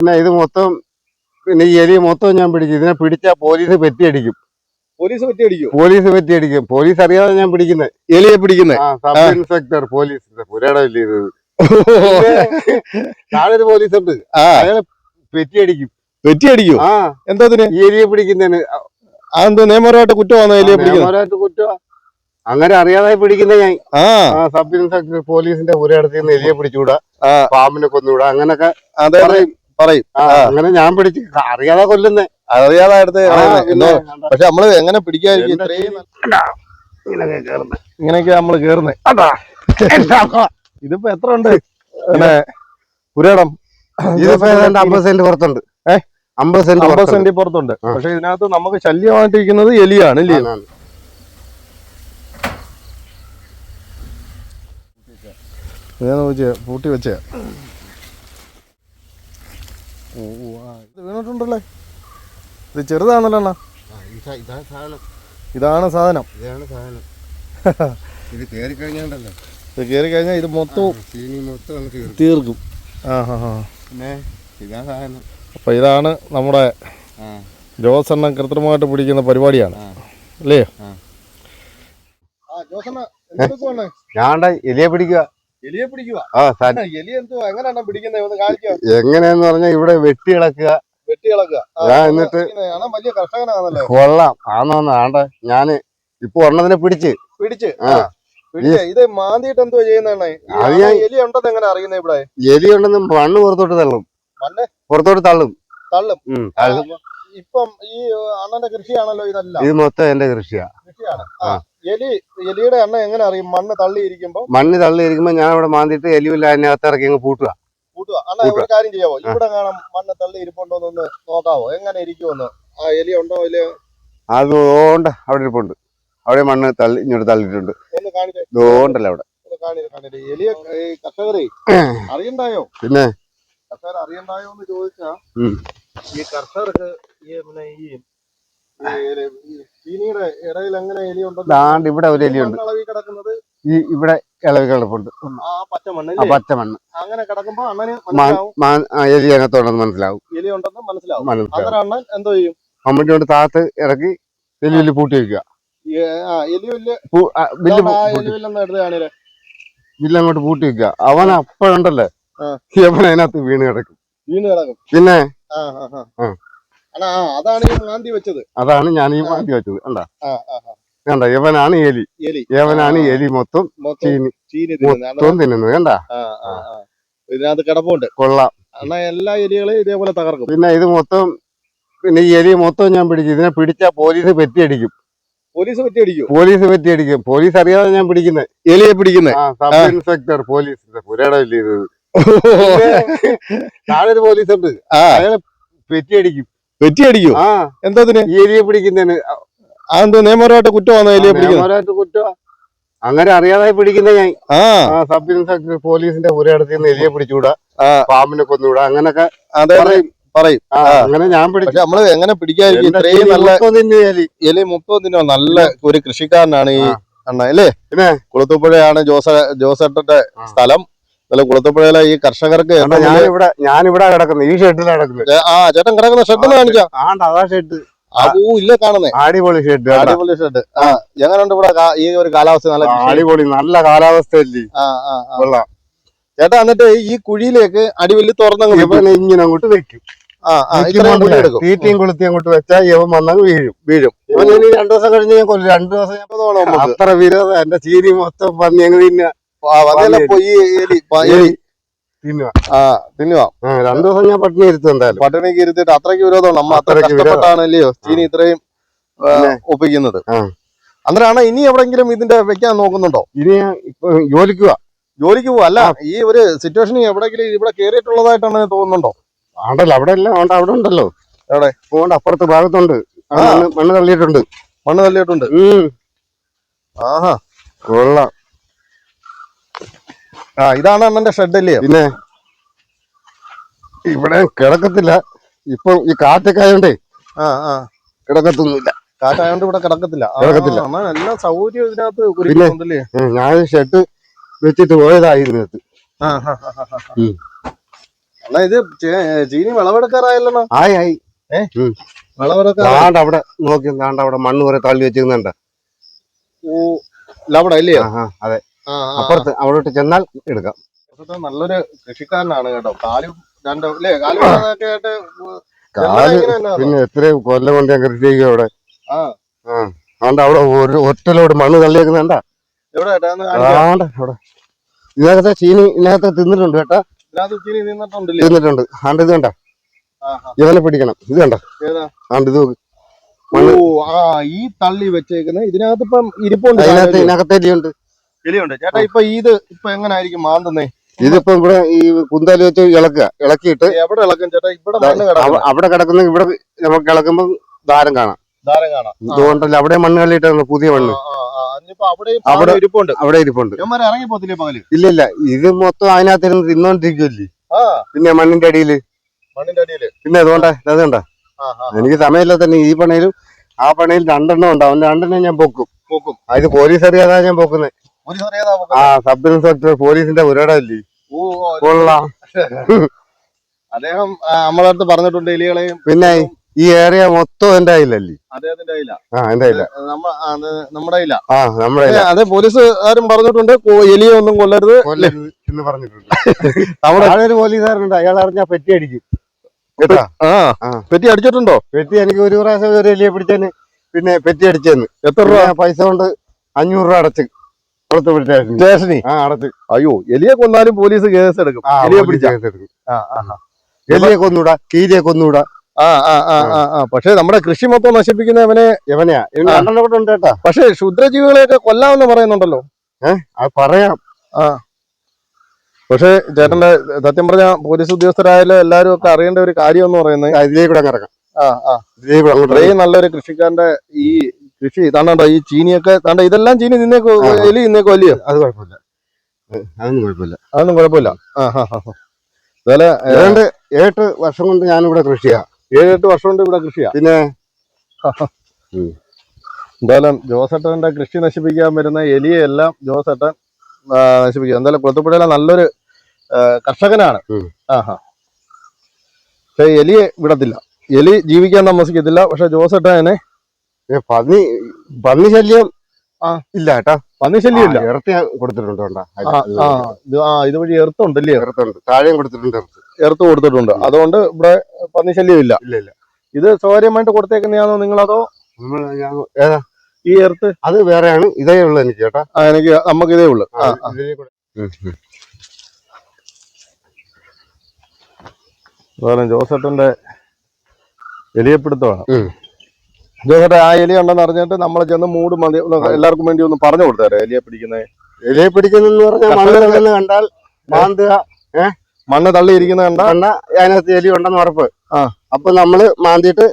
പിന്നെ ഇത് മൊത്തം പിന്നെ ഈ എലി മൊത്തം ഞാൻ പിടിക്കും. ഇതിനെ പിടിച്ചാൽ പോലീസ് പെറ്റിയടിക്കും. പോലീസ് പറ്റി അടിക്കും പോലീസ് പെറ്റിയടിക്കും. പോലീസ് അറിയാതെ ഞാൻ പിടിക്കുന്നത് എലിയെ പിടിക്കുന്നത് ആ സബ് ഇൻസ്പെക്ടർ പോലീസ്. വലിയ ഇത്. താഴെ ഒരു പോലീസ് ഉണ്ട് അയാളെ പെറ്റിയടിക്കും. പെറ്റിയടിക്കും? ആ. എന്താ ഈ എലിയെ പിടിക്കുന്നതിന്. അതെന്താ നിയമപരമായിട്ട് കുറ്റമാണോ എലിയെ പിടിക്കുന്നത്? നിയമപരമായിട്ട് കുറ്റമാ. അങ്ങനെ അറിയാതെ പിടിക്കുന്ന ഞാൻ. ആ. ആ സബ് ഇൻസ്പെക്ടർ പോലീസിന്റെ പുരയിടത്തിൽ നിന്ന് എലിയെ പിടിച്ചുകൂടാ. പാമ്പിനെ കൊന്നുകൂടാ. അങ്ങനൊക്കെ അതെ. പറയും. പറയും. അങ്ങനെ ഞാൻ പിടിച്ച് അറിയാതെ കൊല്ലുന്നേ. അറിയാതെ അടുത്ത് പക്ഷെ നമ്മൾ എങ്ങനെ പിടിക്കാതിരിക്കും ഇത്രയും. ഇങ്ങനെയൊക്കെ നമ്മൾ കേറുന്നേ. ഇതിപ്പോ എത്ര ഉണ്ട്? പുരേടം ഇതിപ്പോ അമ്പത് സെന്റ് പുറത്തുണ്ട്. ഏഹ് അമ്പത് സെന്റ് അമ്പത് സെന്റ് പുറത്തുണ്ട്. പക്ഷെ ഇതിനകത്ത് നമുക്ക് ശല്യമായിട്ടിരിക്കുന്നത് എലിയാണ് ഇല്ലേ. ഞാൻ നോക്കിയ പൂട്ടി വെച്ചേ ഓ ഓ, ആ, ഇത് വീണിട്ടുണ്ടല്ലേ ഇത് ചെറുതാണല്ലോ അണ്ണാ. ഇതാണ് സാധനം. ഇതാണ് സാധനം. ഇത് കേറി കഴിഞ്ഞാണ്ടല്ലോ? ഇത് കയറി കഴിഞ്ഞാൽ ഇത് മൊത്തവും മൊത്തം തീർക്കും. ആ ഹാ ഹാ. പിന്നെ ഇതാ സാധനം. അപ്പൊ ഇതാണ് നമ്മുടെ ജോസെണ്ണം കൃത്രിമമായിട്ട് പിടിക്കുന്ന പരിപാടിയാണ്. ആ. അല്ലേ. ഞാൻ ഞാൻ എലിയെ പിടിക്കുക. എലിയെ പിടിക്കുക എങ്ങനെയാന്ന് പറഞ്ഞാൽ ഇവിടെ വെട്ടി ഇളക്കുക. ഞാൻ എന്നിട്ട് വലിയ കർഷകനാണല്ലേ? കൊള്ളാം. ആന്നോന്ന് ആണ്ടെ. ഞാൻ ഇപ്പൊ ഒരെണ്ണത്തിനെ പിടിച്ച്. പിടിച്ച്. ഇത് മാന്തിയിട്ട് എന്തോ ചെയ്യുന്ന എലി ഉണ്ടെന്ന് എങ്ങനെ അറിയുന്നത് ഇവിടെ? എലി ഉണ്ടെന്ന് മണ്ണ് പുറത്തോട്ട് തള്ളും. മണ്ണ്? പുറത്തോട്ട് തള്ളും. തള്ളും. ഇപ്പം ഈ അണ്ണന്റെ കൃഷിയാണല്ലോ ഇതല്ല. ഇത് മൊത്തം എന്റെ കൃഷിയാ. കൃഷിയാണ്. എലി എലിയുടെ എണ്ണ എങ്ങനെ അറിയും? മണ്ണ് തള്ളിയിരിക്കുമ്പോ? മണ്ണ് തള്ളിയിരിക്കുമ്പോ ഞാൻ ഇവിടെ മാന്തിയിട്ട് എലിയില്ല അതിനകത്ത് ഇറക്കി അങ്ങ് പൂട്ടുക. കൂട്ടുക അണ്ണ ഒരു കാര്യം ചെയ്യാവോ ഇവിടെ കാണാം മണ്ണ് തള്ളി ഇരിപ്പുണ്ടോ എന്നൊന്ന് നോക്കാവോ എങ്ങനെ ഇരിക്കുമെന്ന് ആ എലി ഉണ്ടോ ഇല്ലയോ അതുകൊണ്ട് അവിടെ ഇരിപ്പുണ്ട് അവിടെ മണ്ണ് തള്ളി ഇങ്ങോട്ട് തള്ളിയിട്ടുണ്ട് ഒന്ന് കാണിച്ചേ ഇതുകൊണ്ടല്ല അവിടെ ഒന്ന് കാണി കാണിട്ട് എലിയെ ഈ കർഷകരെ അറിയണ്ടായോ പിന്നെ കർഷകർ അറിയണ്ടായോ എന്ന് ചോദിച്ചാ ഉം. ഈ കർഷകർക്ക് ഈ പിന്നെ ഈ ഈ ഈ ചീനിയുടെ ഇടയിൽ എങ്ങനെ എലി ഉണ്ടെന്ന് ദാണ്ട് ഇവിടെ ഒരു എലിയുണ്ട് കിടക്കുന്നത് ഈ ഇവിടെ ഇളവുകൾ കിടപ്പുണ്ട് ആ പച്ച മണ്ണ് അങ്ങനെ കിടക്കുമ്പോ എലി അതിനകത്തുണ്ടെന്ന് മനസ്സിലാവും. എലി ഉണ്ടെന്ന് മനസ്സിലാവും. എന്തോ ചെയ്യും? അമ്മൂട്ടി കൊണ്ട് താത്ത് ഇറക്കി വലിയ വലിയ പൂട്ടി വെക്കുക ബില്ല് അങ്ങോട്ട് പൂട്ടി വെക്കുക. അവൻ അപ്പോഴുണ്ടല്ലേ. അവൻ അതിനകത്ത് വീണ് കിടക്കും. വീണ് കിടക്കും. പിന്നെ. അതാണ് ഞാൻ മാന്തി വെച്ചത്. അതാണ് ഞാൻ ഈ മാന്തി വെച്ചത്. ആ. കണ്ട? ഇവനാണ് എലി. എലി. ഇവനാണ് എലി മൊത്തം ചീനി. മൊത്തം തിന്നുന്നത് കണ്ടാ? ഇതിനകത്ത് കിടപ്പുണ്ട്. കൊള്ളാം. എന്നാ എല്ലാ എലികളെയും ഇതേപോലെ തകർക്കും. പിന്നെ ഇത് മൊത്തം പിന്നെ ഈ എലി മൊത്തം ഞാൻ പിടിച്ചു ഇതിനെ പിടിച്ചാ പോലീസ് പെറ്റിയടിക്കും. പോലീസ് പറ്റിയടിക്കും? പോലീസ് പെറ്റിയടിക്കും. പോലീസ് അറിയാതെ ഞാൻ പിടിക്കുന്നത് എലിയെ പിടിക്കുന്നത് സബ് ഇൻസ്പെക്ടർ പോലീസ് പുരടമില്ല ഇത്? താഴെ ഒരു പോലീസ് ഉണ്ട് അയാളെ പെറ്റിയടിക്കും. പെറ്റിയടിക്കും? ഈ എലിയെ പിടിക്കുന്നതിന് അതെന്തോ നിയമപരമായിട്ട് കുറ്റമാണോ എലിയെ പിടിക്കുന്നത്? നിയമപരമായിട്ട് കുറ്റമാ അങ്ങനെ അറിയാതായി പിടിക്കുന്ന ഞാൻ. ആ. ആ സബ് ഇൻസ്പെക്ടർ പോലീസിന്റെ പുരയിടത്തിൽ നിന്ന് എലിയെ പിടിച്ചുകൂടാ ആ. പാമ്പിനെ കൊന്നുകൂടാ അങ്ങനൊക്കെ അതെ പറയും. പറയും. ആ. അങ്ങനെ ഞാൻ പിടിച്ചു. പക്ഷെ നമ്മൾ എങ്ങനെ പിടിക്കാതിരിക്കും? എന്റെ ഇത്രയും നല്ല മൊത്തം തിന്നു എലി. എലി മുപ്പത് ദിനോ നല്ല ഒരു കൃഷിക്കാരനാണ് ഈ ആ. അണ്ണ അല്ലേ? പിന്നെ? കുളത്തൂപ്പുഴയാണ് ജോസ ജോസേട്ടന്റെ ആ. സ്ഥലം. നല്ല കുളത്തൂപ്പുഴയിലെ ഈ കർഷകർക്ക് ഏറ്റവും വലിയ- ഞാനിവിടെ ഞാനിവിടെ കിടക്കുന്നത് ഈ ഷെഡിലാണ് കിടക്കുന്നത്. ആ ചേട്ടൻ കിടക്കുന്ന. ഷെഡ് കാണിക്കാം. കാണിച്ചാ ആണ്ട് അതാ ഷെഡ്. ഇല്ല കാണുന്നേ? അടിപൊളി ഷെഡ് അടിപൊളി ഷെഡ് ആ എങ്ങനെയുണ്ട് ഇവിടെ ഈ ഒരു കാലാവസ്ഥ നല്ല അടിപൊളി നല്ല കാലാവസ്ഥയല്ലേ. കൊള്ളാം. ചേട്ടാ എന്നിട്ട് ഈ കുഴിയിലേക്ക് അടിവല്ലി തുറന്നങ്ങ് ഇങ്ങനെ അങ്ങോട്ട് വെക്കും. തീറ്റയും കൊളുത്തി അങ്ങോട്ട് വെച്ചാൽ ഇവൻ വന്നങ്ങ് വീഴും. വീഴും. ഇവൻ ഇനി രണ്ടു ദിവസം കഴിഞ്ഞ് ഞാൻ കൊല്ലും. രണ്ടു ദിവസം ഞാൻ തോന്നും അത്ര വിരോധം. എന്റെ ചീനി മൊത്തം പന്നി അങ്ങ് തിന്ന. ഈ എലി പ- എലി തിന്നുക ആ തിന്നുവാ രണ്ടു ദിവസം ഞാൻ പട്ടിണി ഇരുത്തും എന്തായാലും. പട്ടിണിക്ക് ഇരുത്തിട്ട് അത്രയ്ക്ക് വിരോധമുള്ള നമ്മ അത്ര. കഷ്ടപ്പെട്ടാണല്ലയോ ചീനി ഇത്രയും ഒപ്പിക്കുന്നത്. അന്നേരമാണ് ഇനി എവിടെങ്കിലും ഇതിന്റെ വെക്കാൻ നോക്കുന്നുണ്ടോ? ഇനി ജോലിക്കുക ജോലിക്ക് പോവാ. അല്ല ഈ ഒരു സിറ്റുവേഷൻ എവിടെങ്കിലും ഇവിടെ കേറിയിട്ടുള്ളതായിട്ടാണ് തോന്നുന്നുണ്ടോ? ആണ്ടല്ലോ അവിടെ എല്ലാം ഉണ്ട് അവിടെ ഉണ്ടല്ലോ. എവിടെ? പോകണ്ട അപ്പുറത്ത് ഭാഗത്തുണ്ട്. മണ്ണ് തള്ളിയിട്ടുണ്ട്. മണ്ണ് തള്ളിയിട്ടുണ്ട്. ആഹാ. കൊള്ളാം. ആ ഇതാണ് അണ്ണന്റെ ഷെഡ് അല്ലേ? പിന്നെ? ഇവിടെ കിടക്കത്തില്ല. ഇപ്പൊ ഈ കാറ്റൊക്കെ ആയോണ്ടേ ആ ആ. കിടക്കത്തൊന്നുമില്ല. കാറ്റായോണ്ട് ഇവിടെ കിടക്കത്തില്ല. കിടക്കത്തില്ല. അണ്ണൻ എല്ലാ സൗകര്യവും ഇതിനകത്ത് ഞാൻ ഷെഡ് വെച്ചിട്ട് പോയതായിരുന്നു ഇത് ആ, ആ, ആ, ഇത് ചീനി വിളവെടുക്കാറായല്ലോ ആയി ആയി. അവിടെ നോക്കി അവിടെ മണ്ണ് കുറെ തള്ളി വെച്ചിരുന്നുണ്ട്. ഓ അവിടെ ആ അതെ. അപ്പുറത്ത് അവിടോട്ട് ചെന്നാൽ എടുക്കാം. നല്ലൊരു കൃഷിക്കാരനാണ് കേട്ടോ. കാലും രണ്ടോ അല്ലേ കാലും പിന്നെ എത്രയും കൊല്ലം കൊണ്ട് ഞാൻ കൃഷി ചെയ്യുക അവിടെ. അതുകൊണ്ട് അവിടെ ഒരു ഒറ്റലോട് മണ്ണ് തള്ളിയേക്കുന്നുണ്ടാ ആണ്ട് അവിടെ. ഇതിനകത്തെ ചീനി ഇതിനകത്ത് തിന്നിട്ടുണ്ട് കേട്ടാ? തിന്നിട്ടുണ്ട്. ആണ്ട് ഇത് കണ്ട. ഇവനെ പിടിക്കണം. ഇത് കണ്ട? ആണ്ട് ഇത് ഈ തള്ളി വെച്ചേക്കുന്ന. ഇതിനകത്ത് ഇപ്പം ഇരിപ്പുണ്ട് അതിനകത്ത് സാധനം. എലിയുണ്ട് ചേട്ടാ ഇപ്പൊ ഇത് ഇപ്പൊ എങ്ങനായിരിക്കും മാന്തുന്നേ? ഇതിപ്പോ ഇവിടെ ഈ കുന്താലി വെച്ച് ഇളക്കുക ഇളക്കിയിട്ട് എവിടെ ഇളക്കും ചേട്ടാ? ഇവിടെ അവിടെ കിടക്കുന്ന ഇവിടെ നമുക്ക് ഇളക്കുമ്പോ ധാരം കാണാം. ധാരം കാണാം. ഇതുകൊണ്ടല്ല അവിടെ മണ്ണ് കളിയിട്ടാണ് പുതിയ മണ്ണ്. അവിടെ- അവിടെ ഇരിപ്പുണ്ട്. അവിടെ ഇരിപ്പുണ്ട്. ഇറങ്ങി പോത്തില്ലേ പകൽ? ഇല്ല ഇല്ല. ഇത് മൊത്തം അതിനകത്തിരുന്ന് തിന്നോണ്ടിരിക്കുമല്ലേ പിന്നെ മണ്ണിന്റെ അടിയിൽ. മണ്ണിന്റെ അടിയിൽ. പിന്നെ അതുകൊണ്ടാ അത് കണ്ട ആ ആ. എനിക്ക് സമയമില്ല തന്നെ ഈ പണിയിലും ആ പണിയിൽ രണ്ടെണ്ണം ഉണ്ടാവും രണ്ടെണ്ണം ഞാൻ പൊക്കും. പോക്കും. അത് പോലീസ് അറിയാതെ ഞാൻ പൊക്കുന്നത് ഒരു ചെറിയതാ പോക്ക്. ആ സബ് ഇൻസ്പെക്ടർ പോലീസിന്റെ പുരടല്ലേ? കൊള്ളാം. അദ്ദേഹം നമ്മളെ അടുത്ത് പറഞ്ഞിട്ടുണ്ട് എലികളെയും പിന്നെ ഈ ഏരിയ മൊത്തം എന്റെ കയ്യിലല്ലേ? അദ്ദേഹത്തിന്റെ കയ്യില. ആ എന്റെ കയ്യില. നമ്മുടെ കയ്യില. ആ നമ്മുടെ. അതെ പോലീസ് ആരും പറഞ്ഞിട്ടുണ്ട് എലിയെ ഒന്നും കൊല്ലരുത്. എന്ന് പറഞ്ഞിട്ടുണ്ട്. നമ്മുടെ ഒരു പോലീസുകാരനുണ്ട് അയാൾ അറിഞ്ഞാ പെറ്റി അടിക്കും. കേട്ടാ? ആ. പെറ്റി അടിച്ചിട്ടുണ്ടോ? പെറ്റി എനിക്ക് ഒരു പ്രാവശ്യം ഒരു എലിയെ പിടിച്ചതിന് പിന്നെ പെറ്റി അടിച്ചെന്ന് എത്ര രൂപ? പൈസ കൊണ്ട് അഞ്ഞൂറ് രൂപ അടച്ച്. സ്റ്റേഷനി ആ അടച്ച് അയ്യോ എലിയെ കൊന്നാലും പോലീസ് കേസ് എടുക്കും. എലിയെ ആ ആ എലിയെ കൊന്നൂടാ കീരിയെ കൊന്നൂടാ. ആ ആ ആ ആ ആ. പക്ഷെ നമ്മുടെ കൃഷി മൊത്തം നശിപ്പിക്കുന്ന ഇവനെ എവനെയാ ഇവന് ആ. രണ്ടെണ്ണം ഉണ്ട് കേട്ടാ. പക്ഷെ ക്ഷുദ്രജീവികളെയൊക്കെ കൊല്ലാമെന്ന് പറയുന്നുണ്ടല്ലോ. ഏഹ് പറയാം. പക്ഷെ ചേട്ടന്റെ സത്യം പറഞ്ഞ പോലീസ് ഉദ്യോഗസ്ഥരായാലും എല്ലാരും ഒക്കെ അറിയേണ്ട ഒരു കാര്യം എന്ന് പറയുന്നത് ആ, കൂടെ ഇറങ്ങാം. ആ ആ. ഇതിലേ കൂടെ അങ്ങോട്ട് ഇത്രയും നല്ലൊരു കൃഷിക്കാരന്റെ ഈ കൃഷി താണ്ടോ ഈ ചീനിയൊക്കെ താണ്ട ഇതെല്ലാം ചീനി നിന്നേക്കോ. എലി നിന്നേക്കോ അല്ലയോ? അത് കുഴപ്പമില്ല. അതൊന്നും കുഴപ്പമില്ല. അതൊന്നും കുഴപ്പമില്ല. ആ ഹാ ഹാ അതുപോലെ ഏതാണ്ട് ഏഴെട്ട് വർഷം കൊണ്ട് ഞാനിവിടെ കൃഷിയാ. ഏഴെട്ട് വർഷം കൊണ്ട് ഇവിടെ കൃഷിയാ? പിന്നെ? എന്തായാലും ജോസേട്ടന്റെ കൃഷി നശിപ്പിക്കാൻ വരുന്ന എലിയെല്ലാം ജോസേട്ടൻ നശിപ്പിക്കുക നശിപ്പിക്കും. എന്തായാലും കുളത്തുപുഴയിലെ നല്ലൊരു കർഷകനാണ്. ആഹാ പക്ഷേ എലിയെ വിടത്തില്ല. എലി ജീവിക്കാൻ താമസിക്കത്തില്ല. പക്ഷെ ജോസേട്ടൻ അതിനെ പന്നി പന്നി ശല്യം. ഇല്ല കേട്ടാ. പന്നി ശല്യം ഇല്ല. ഇറത്തി കൊടുത്തിട്ടുണ്ട് ഇതുവഴി എർത്തുണ്ടല്ലേ ഇറത്തുണ്ട് താഴെയും കൊടുത്തിട്ടുണ്ട് ഇറത്ത്. കൊടുത്തിട്ടുണ്ട്. അതുകൊണ്ട് ഇവിടെ പന്നി ശല്യം ഇല്ല. ഇല്ല ഇത് സ്വകാര്യമായിട്ട് കൊടുത്തേക്കുന്നതാണോ നിങ്ങളതോ? ഏതാ? ഈ എർത്ത് അത് വേറെയാണ്. ഇതേ ഉള്ളു എനിക്ക് ചേട്ടാ എനിക്ക് നമുക്ക് ഇതേ ഉള്ളു. ജോസേട്ടന്റെ എലിയപ്പിടുത്തമാണ്. ഉം. ജോസേട്ടൻ ആ എലി ഉണ്ടെന്ന് അറിഞ്ഞിട്ട് നമ്മൾ ചെന്ന് മൂട് മതി. എല്ലാവർക്കും വേണ്ടി ഒന്ന് പറഞ്ഞു കൊടുത്തേരെ എലിയെ പിടിക്കുന്നത് എലിയെ പിടിക്കുന്നെന്ന് പറഞ്ഞാൽ മണ്ണ് തള്ളുന്ന കണ്ടാൽ മാന്തുക മണ്ണ് തള്ളിയിരിക്കുന്ന കണ്ട? കണ്ട അതിനകത്ത് എലി ഉണ്ടെന്ന് ഉറപ്പ്. ആ. അപ്പൊ നമ്മൾ മാന്തിയിട്ട്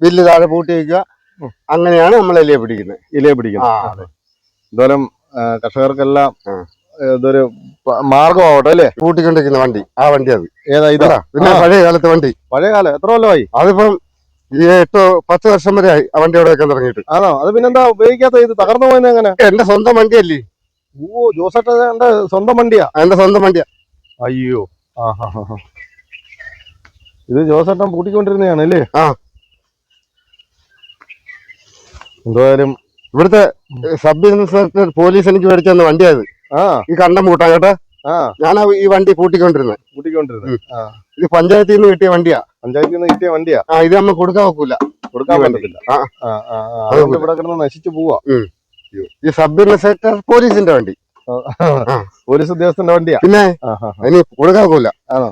വില്ല് താഴെ പൂട്ടി വെക്കുക. അങ്ങനെയാണ് നമ്മൾ എലിയെ പിടിക്കുന്നത് എലിയെ പിടിക്കുന്നത് എന്തായാലും കർഷകർക്കെല്ലാം. ഇതൊരു മാർഗമാവട്ടെ അല്ലേ? പൂട്ടിക്കൊണ്ടിരിക്കുന്ന വണ്ടി. ആ വണ്ടി അത്. ഏതാ ഇതാ, പിന്നെ പഴയ കാലത്തെ വണ്ടി. പഴയ കാലം. എത്ര കൊല്ലമായി? അതിപ്പം ഈ എട്ടോ പത്ത് വർഷം വരെ ആയി. ആ വണ്ടി അവിടെ വെക്കാൻ തുടങ്ങിയിട്ട് ആണോ? അത് പിന്നെന്താ ഉപയോഗിക്കാത്ത ഇത്? തകർന്നു പോയത് എങ്ങനെ? എന്റെ സ്വന്തം വണ്ടിയല്ലേ? ഓ ജോസേട്ടന്റെ സ്വന്തം വണ്ടിയാ? എന്റെ സ്വന്തം വണ്ടിയാ. അയ്യോ. ആ ഹാ ഹാ ഹാ. ഇത് ജോസേട്ടൻ പൂട്ടിക്കൊണ്ടിരുന്നതാണ് അല്ലേ? ആ. എന്തായാലും ഇവിടുത്തെ സബ് ഇൻസ്പെക്ടർ പോലീസ് എനിക്ക് മേടിച്ചു തന്ന ആ. ഈ കണ്ടം പൂട്ടാ കേട്ടോ. ആ. ഞാൻ ഈ വണ്ടി പൂട്ടിക്കൊണ്ടിരുന്നത് പൂട്ടിക്കൊണ്ടിരുന്നത് ആ. ഇത് പഞ്ചായത്തിൽ നിന്ന് കിട്ടിയ വണ്ടിയാ. പഞ്ചായത്തിൽ നിന്ന് കിട്ടിയ വണ്ടിയാ? ആ ഇത് നമ്മൾ കൊടുക്കാൻ വെക്കൂല കൊടുക്കാൻ വേണ്ടത്തില്ല. പറ്റത്തില്ല. അതുകൊണ്ട് ഇവിടെ കിടന്ന് നശിച്ചു പോവാ. ഈ സബ് ഇൻസ്പെക്ടർ പോലീസിന്റെ വണ്ടി. പോലീസ് ഉദ്യോഗസ്ഥന്റെ വണ്ടിയാ? പിന്നെ ആ കൊടുക്കാൻ വെക്കൂല ആണോ?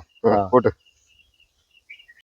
കൂട്ട്